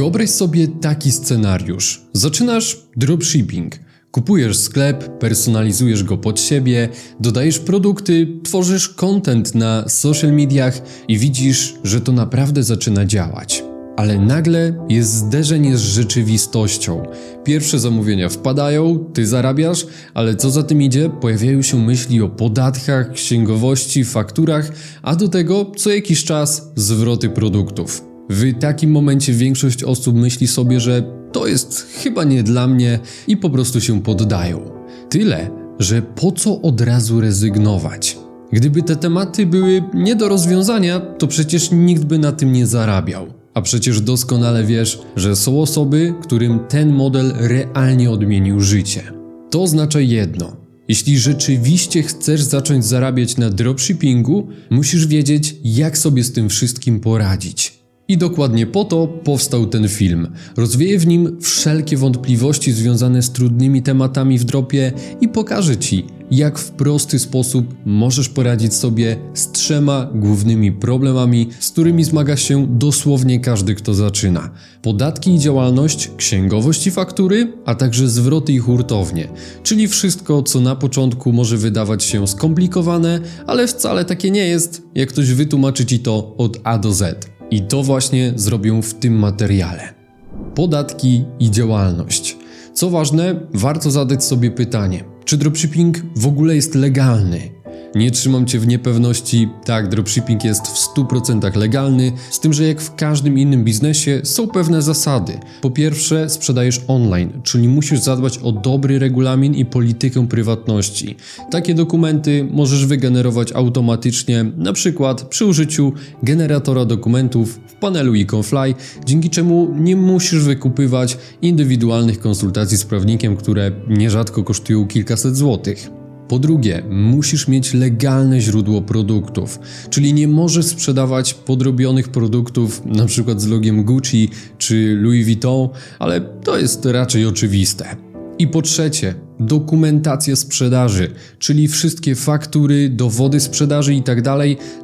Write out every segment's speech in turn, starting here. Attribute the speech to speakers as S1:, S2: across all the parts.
S1: Wyobraź sobie taki scenariusz. Zaczynasz dropshipping. Kupujesz sklep, personalizujesz go pod siebie, dodajesz produkty, tworzysz content na social mediach i widzisz, że to naprawdę zaczyna działać. Ale nagle jest zderzenie z rzeczywistością. Pierwsze zamówienia wpadają, ty zarabiasz, ale co za tym idzie, pojawiają się myśli o podatkach, księgowości, fakturach, a do tego co jakiś czas zwroty produktów. W takim momencie większość osób myśli sobie, że to jest chyba nie dla mnie i po prostu się poddają. Tyle, że po co od razu rezygnować? Gdyby te tematy były nie do rozwiązania, to przecież nikt by na tym nie zarabiał. A przecież doskonale wiesz, że są osoby, którym ten model realnie odmienił życie. To oznacza jedno. Jeśli rzeczywiście chcesz zacząć zarabiać na dropshippingu, musisz wiedzieć, jak sobie z tym wszystkim poradzić. I dokładnie po to powstał ten film. Rozwieję w nim wszelkie wątpliwości związane z trudnymi tematami w dropie i pokażę Ci, jak w prosty sposób możesz poradzić sobie z trzema głównymi problemami, z którymi zmaga się dosłownie każdy, kto zaczyna. Podatki i działalność, księgowość i faktury, a także zwroty i hurtownie. Czyli wszystko, co na początku może wydawać się skomplikowane, ale wcale takie nie jest, jak ktoś wytłumaczy Ci to od A do Z. I to właśnie zrobią w tym materiale. Podatki i działalność. Co ważne, warto zadać sobie pytanie, czy dropshipping w ogóle jest legalny? Nie trzymam Cię w niepewności, tak, dropshipping jest w 100% legalny, z tym, że jak w każdym innym biznesie są pewne zasady. Po pierwsze, sprzedajesz online, czyli musisz zadbać o dobry regulamin i politykę prywatności. Takie dokumenty możesz wygenerować automatycznie, na przykład przy użyciu generatora dokumentów w panelu Econfly, dzięki czemu nie musisz wykupywać indywidualnych konsultacji z prawnikiem, które nierzadko kosztują kilkaset złotych. Po drugie, musisz mieć legalne źródło produktów, czyli nie możesz sprzedawać podrobionych produktów, przykład z logiem Gucci czy Louis Vuitton, ale to jest raczej oczywiste. I po trzecie, dokumentacja sprzedaży, czyli wszystkie faktury, dowody sprzedaży i tak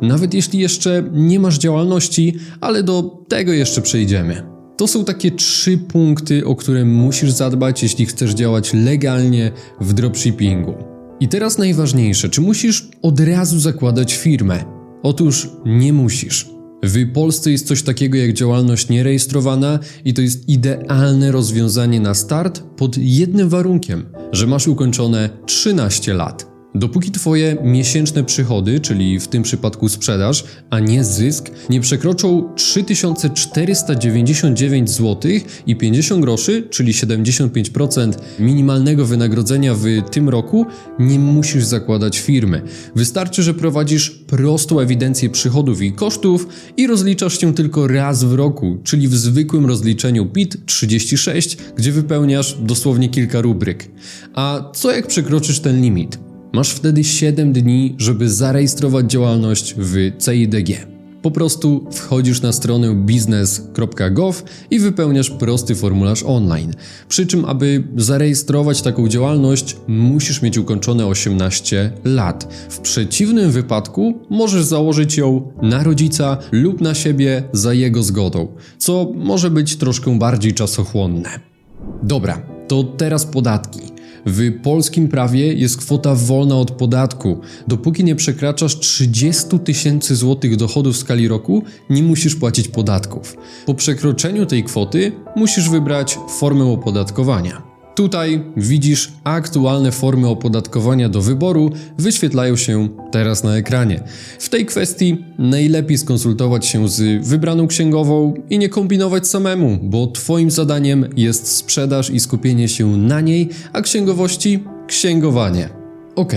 S1: nawet jeśli jeszcze nie masz działalności, ale do tego jeszcze przejdziemy. To są takie trzy punkty, o które musisz zadbać, jeśli chcesz działać legalnie w dropshippingu. I teraz najważniejsze, czy musisz od razu zakładać firmę? Otóż nie musisz. W Polsce jest coś takiego jak działalność nierejestrowana i to jest idealne rozwiązanie na start pod jednym warunkiem, że masz ukończone 13 lat. Dopóki Twoje miesięczne przychody, czyli w tym przypadku sprzedaż, a nie zysk, nie przekroczą 3499 zł i 50 groszy, czyli 75% minimalnego wynagrodzenia w tym roku, nie musisz zakładać firmy. Wystarczy, że prowadzisz prostą ewidencję przychodów i kosztów i rozliczasz się tylko raz w roku, czyli w zwykłym rozliczeniu PIT 36, gdzie wypełniasz dosłownie kilka rubryk. A co jak przekroczysz ten limit? Masz wtedy 7 dni, żeby zarejestrować działalność w CIDG. Po prostu wchodzisz na stronę biznes.gov i wypełniasz prosty formularz online. Przy czym, aby zarejestrować taką działalność, musisz mieć ukończone 18 lat. W przeciwnym wypadku możesz założyć ją na rodzica lub na siebie za jego zgodą, co może być troszkę bardziej czasochłonne. Dobra, to teraz podatki. W polskim prawie jest kwota wolna od podatku. Dopóki nie przekraczasz 30 tysięcy złotych dochodu w skali roku, nie musisz płacić podatków. Po przekroczeniu tej kwoty musisz wybrać formę opodatkowania. Tutaj widzisz aktualne formy opodatkowania do wyboru, wyświetlają się teraz na ekranie. W tej kwestii najlepiej skonsultować się z wybraną księgową i nie kombinować samemu, bo Twoim zadaniem jest sprzedaż i skupienie się na niej, a księgowości księgowanie. Ok,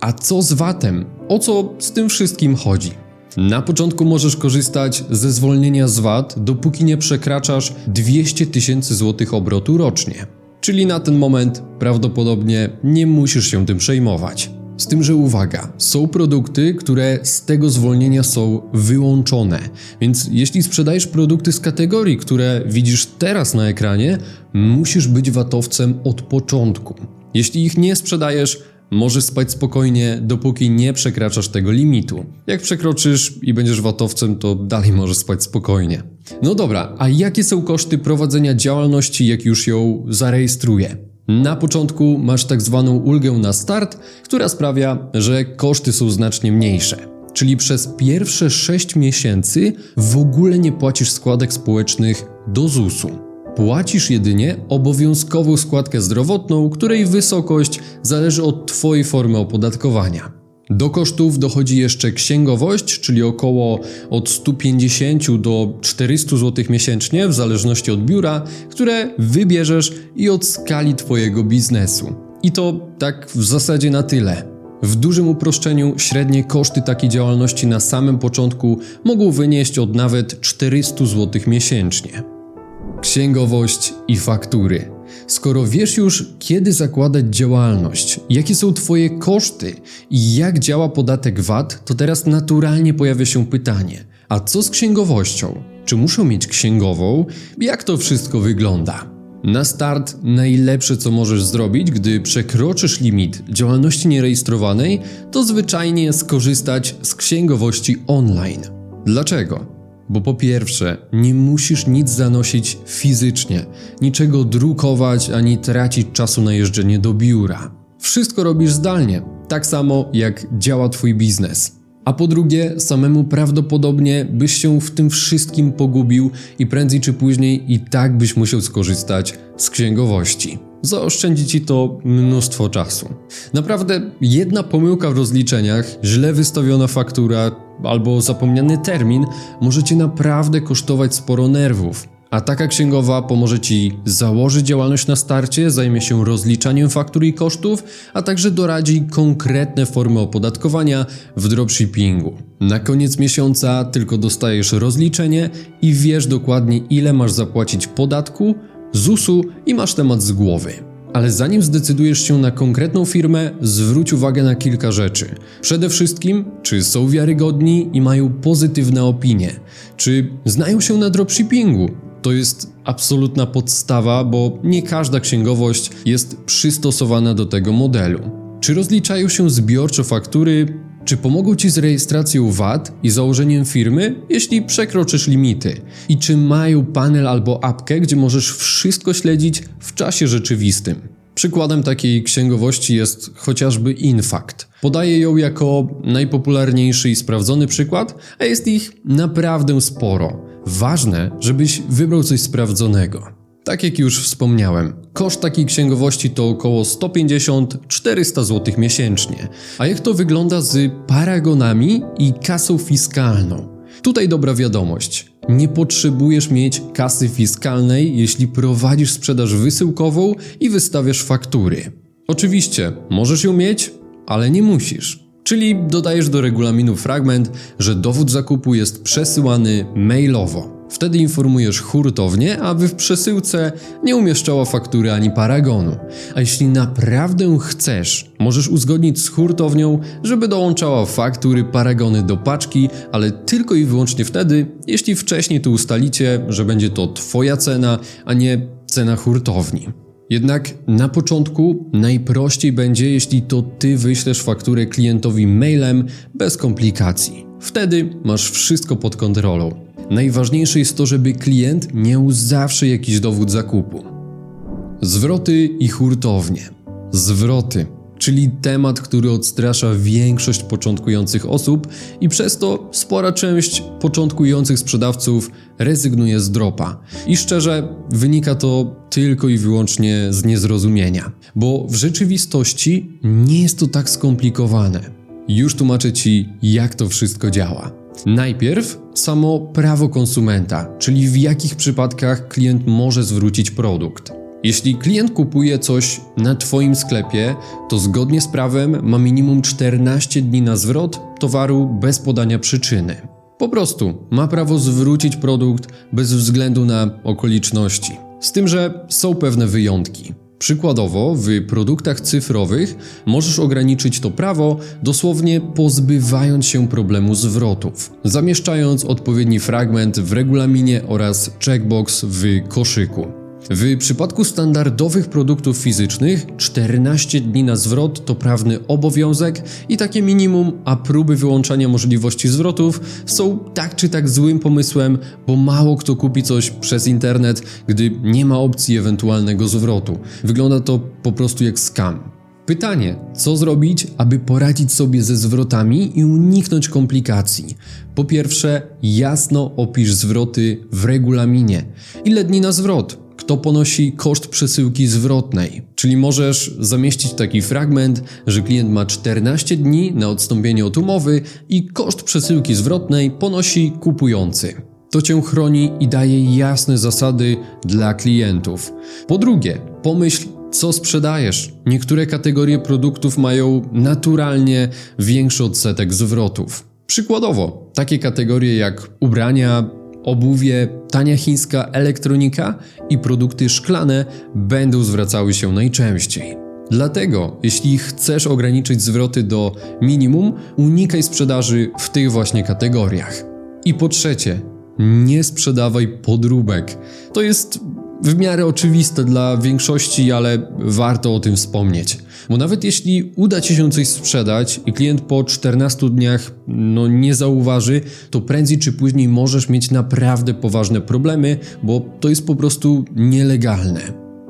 S1: a co z VAT-em? O co z tym wszystkim chodzi? Na początku możesz korzystać ze zwolnienia z VAT, dopóki nie przekraczasz 200 tysięcy złotych obrotu rocznie. Czyli na ten moment prawdopodobnie nie musisz się tym przejmować. Z tym, że uwaga, są produkty, które z tego zwolnienia są wyłączone. Więc jeśli sprzedajesz produkty z kategorii, które widzisz teraz na ekranie, musisz być watowcem od początku. Jeśli ich nie sprzedajesz, możesz spać spokojnie, dopóki nie przekraczasz tego limitu. Jak przekroczysz i będziesz watowcem, to dalej możesz spać spokojnie. No dobra, a jakie są koszty prowadzenia działalności, jak już ją zarejestruję? Na początku masz tak zwaną ulgę na start, która sprawia, że koszty są znacznie mniejsze. Czyli przez pierwsze 6 miesięcy w ogóle nie płacisz składek społecznych do ZUS-u. Płacisz jedynie obowiązkową składkę zdrowotną, której wysokość zależy od Twojej formy opodatkowania. Do kosztów dochodzi jeszcze księgowość, czyli około od 150 do 400 zł miesięcznie, w zależności od biura, które wybierzesz i od skali Twojego biznesu. I to tak w zasadzie na tyle. W dużym uproszczeniu średnie koszty takiej działalności na samym początku mogą wynieść od nawet 400 zł miesięcznie. Księgowość i faktury. Skoro wiesz już, kiedy zakładać działalność, jakie są Twoje koszty i jak działa podatek VAT, to teraz naturalnie pojawia się pytanie: a co z księgowością? Czy muszę mieć księgową? Jak to wszystko wygląda? Na start najlepsze co możesz zrobić, gdy przekroczysz limit działalności nierejestrowanej, to zwyczajnie skorzystać z księgowości online. Dlaczego? Bo po pierwsze, nie musisz nic zanosić fizycznie, niczego drukować ani tracić czasu na jeżdżenie do biura. Wszystko robisz zdalnie, tak samo jak działa Twój biznes. A po drugie, samemu prawdopodobnie byś się w tym wszystkim pogubił i prędzej czy później i tak byś musiał skorzystać z księgowości. Zaoszczędzi ci to mnóstwo czasu. Naprawdę, jedna pomyłka w rozliczeniach, źle wystawiona faktura albo zapomniany termin może cię naprawdę kosztować sporo nerwów. A taka księgowa pomoże Ci założyć działalność na starcie, zajmie się rozliczaniem faktur i kosztów, a także doradzi konkretne formy opodatkowania w dropshippingu. Na koniec miesiąca tylko dostajesz rozliczenie i wiesz dokładnie ile masz zapłacić podatku, ZUS-u i masz temat z głowy. Ale zanim zdecydujesz się na konkretną firmę, zwróć uwagę na kilka rzeczy. Przede wszystkim, czy są wiarygodni i mają pozytywne opinie, czy znają się na dropshippingu. To jest absolutna podstawa, bo nie każda księgowość jest przystosowana do tego modelu. Czy rozliczają się zbiorczo faktury, czy pomogą Ci z rejestracją VAT i założeniem firmy, jeśli przekroczysz limity? I czy mają panel albo apkę, gdzie możesz wszystko śledzić w czasie rzeczywistym? Przykładem takiej księgowości jest chociażby Infact. Podaję ją jako najpopularniejszy i sprawdzony przykład, a jest ich naprawdę sporo. Ważne, żebyś wybrał coś sprawdzonego. Tak jak już wspomniałem, koszt takiej księgowości to około 150-400 zł miesięcznie. A jak to wygląda z paragonami i kasą fiskalną? Tutaj dobra wiadomość. Nie potrzebujesz mieć kasy fiskalnej, jeśli prowadzisz sprzedaż wysyłkową i wystawiasz faktury. Oczywiście, możesz ją mieć, ale nie musisz. Czyli dodajesz do regulaminu fragment, że dowód zakupu jest przesyłany mailowo. Wtedy informujesz hurtownię, aby w przesyłce nie umieszczała faktury ani paragonu. A jeśli naprawdę chcesz, możesz uzgodnić z hurtownią, żeby dołączała faktury, paragony do paczki, ale tylko i wyłącznie wtedy, jeśli wcześniej to ustalicie, że będzie to Twoja cena, a nie cena hurtowni. Jednak na początku najprościej będzie, jeśli to Ty wyślesz fakturę klientowi mailem bez komplikacji. Wtedy masz wszystko pod kontrolą. Najważniejsze jest to, żeby klient miał zawsze jakiś dowód zakupu. Zwroty i hurtownie. Zwroty, czyli temat, który odstrasza większość początkujących osób i przez to spora część początkujących sprzedawców rezygnuje z dropa. I szczerze, wynika to tylko i wyłącznie z niezrozumienia, bo w rzeczywistości nie jest to tak skomplikowane. Już tłumaczę Ci, jak to wszystko działa. Najpierw samo prawo konsumenta, czyli w jakich przypadkach klient może zwrócić produkt. Jeśli klient kupuje coś na Twoim sklepie, to zgodnie z prawem ma minimum 14 dni na zwrot towaru bez podania przyczyny. Po prostu ma prawo zwrócić produkt bez względu na okoliczności. Z tym, że są pewne wyjątki. Przykładowo, w produktach cyfrowych możesz ograniczyć to prawo dosłownie pozbywając się problemu zwrotów, zamieszczając odpowiedni fragment w regulaminie oraz checkbox w koszyku. W przypadku standardowych produktów fizycznych 14 dni na zwrot to prawny obowiązek i takie minimum, a próby wyłączania możliwości zwrotów są tak czy tak złym pomysłem, bo mało kto kupi coś przez internet, gdy nie ma opcji ewentualnego zwrotu. Wygląda to po prostu jak scam. Pytanie, co zrobić, aby poradzić sobie ze zwrotami i uniknąć komplikacji? Po pierwsze, jasno opisz zwroty w regulaminie. Ile dni na zwrot? Kto ponosi koszt przesyłki zwrotnej? Czyli możesz zamieścić taki fragment, że klient ma 14 dni na odstąpienie od umowy i koszt przesyłki zwrotnej ponosi kupujący. To cię chroni i daje jasne zasady dla klientów. Po drugie, pomyśl, co sprzedajesz. Niektóre kategorie produktów mają naturalnie większy odsetek zwrotów. Przykładowo, takie kategorie jak ubrania, obuwie, tania chińska elektronika i produkty szklane będą zwracały się najczęściej. Dlatego, jeśli chcesz ograniczyć zwroty do minimum, unikaj sprzedaży w tych właśnie kategoriach. I po trzecie, nie sprzedawaj podróbek. To jest w miarę oczywiste dla większości, ale warto o tym wspomnieć. Bo nawet jeśli uda Ci się coś sprzedać i klient po 14 dniach no, nie zauważy, to prędzej czy później możesz mieć naprawdę poważne problemy, bo to jest po prostu nielegalne.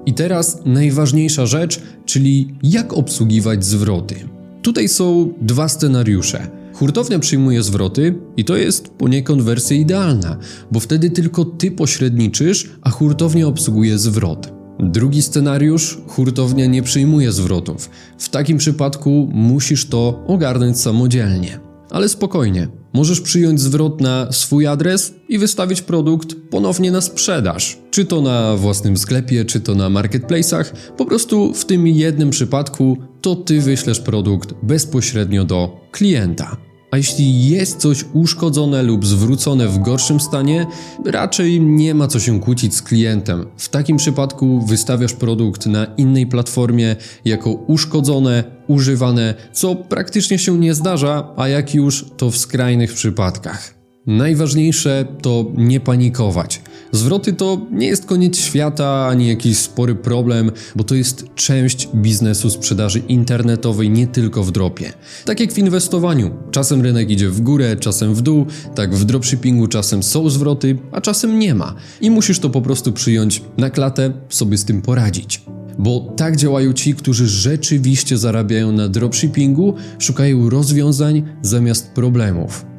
S1: I teraz najważniejsza rzecz, czyli jak obsługiwać zwroty. Tutaj są dwa scenariusze. Hurtownia przyjmuje zwroty i to jest poniekąd wersja idealna, bo wtedy tylko ty pośredniczysz, a hurtownia obsługuje zwrot. Drugi scenariusz: hurtownia nie przyjmuje zwrotów. W takim przypadku musisz to ogarnąć samodzielnie. Ale spokojnie, możesz przyjąć zwrot na swój adres i wystawić produkt ponownie na sprzedaż. Czy to na własnym sklepie, czy to na marketplace'ach, po prostu w tym jednym przypadku to ty wyślesz produkt bezpośrednio do klienta. A jeśli jest coś uszkodzone lub zwrócone w gorszym stanie, raczej nie ma co się kłócić z klientem. W takim przypadku wystawiasz produkt na innej platformie jako uszkodzone, używane, co praktycznie się nie zdarza, a jak już to w skrajnych przypadkach. Najważniejsze to nie panikować. Zwroty to nie jest koniec świata ani jakiś spory problem, bo to jest część biznesu sprzedaży internetowej nie tylko w dropie. Tak jak w inwestowaniu. Czasem rynek idzie w górę, czasem w dół, tak w dropshippingu czasem są zwroty, a czasem nie ma. I musisz to po prostu przyjąć na klatę, sobie z tym poradzić. Bo tak działają ci, którzy rzeczywiście zarabiają na dropshippingu, szukają rozwiązań zamiast problemów.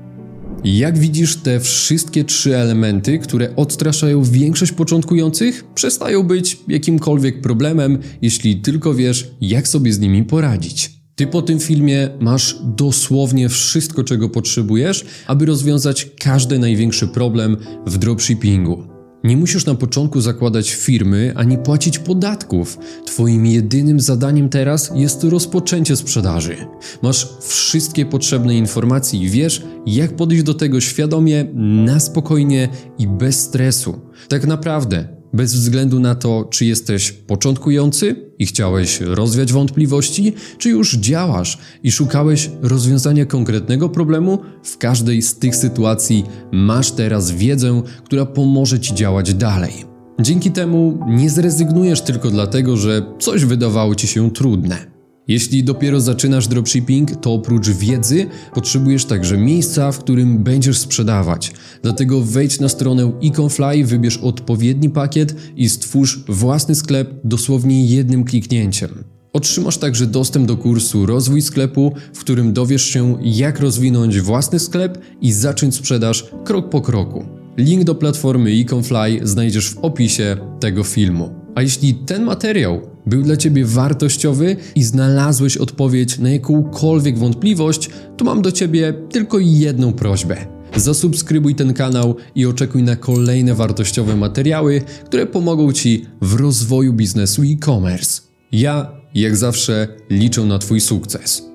S1: Jak widzisz, te wszystkie trzy elementy, które odstraszają większość początkujących, przestają być jakimkolwiek problemem, jeśli tylko wiesz, jak sobie z nimi poradzić. Ty po tym filmie masz dosłownie wszystko, czego potrzebujesz, aby rozwiązać każdy największy problem w dropshippingu. Nie musisz na początku zakładać firmy ani płacić podatków. Twoim jedynym zadaniem teraz jest rozpoczęcie sprzedaży. Masz wszystkie potrzebne informacje i wiesz, jak podejść do tego świadomie, na spokojnie i bez stresu. Tak naprawdę bez względu na to, czy jesteś początkujący i chciałeś rozwiać wątpliwości, czy już działasz i szukałeś rozwiązania konkretnego problemu, w każdej z tych sytuacji masz teraz wiedzę, która pomoże ci działać dalej. Dzięki temu nie zrezygnujesz tylko dlatego, że coś wydawało ci się trudne. Jeśli dopiero zaczynasz dropshipping, to oprócz wiedzy potrzebujesz także miejsca, w którym będziesz sprzedawać. Dlatego wejdź na stronę Econfly, wybierz odpowiedni pakiet i stwórz własny sklep dosłownie jednym kliknięciem. Otrzymasz także dostęp do kursu Rozwój sklepu, w którym dowiesz się, jak rozwinąć własny sklep i zacząć sprzedaż krok po kroku. Link do platformy Econfly znajdziesz w opisie tego filmu. A jeśli ten materiał był dla Ciebie wartościowy i znalazłeś odpowiedź na jakąkolwiek wątpliwość, to mam do Ciebie tylko jedną prośbę. Zasubskrybuj ten kanał i oczekuj na kolejne wartościowe materiały, które pomogą Ci w rozwoju biznesu e-commerce. Ja, jak zawsze, liczę na Twój sukces.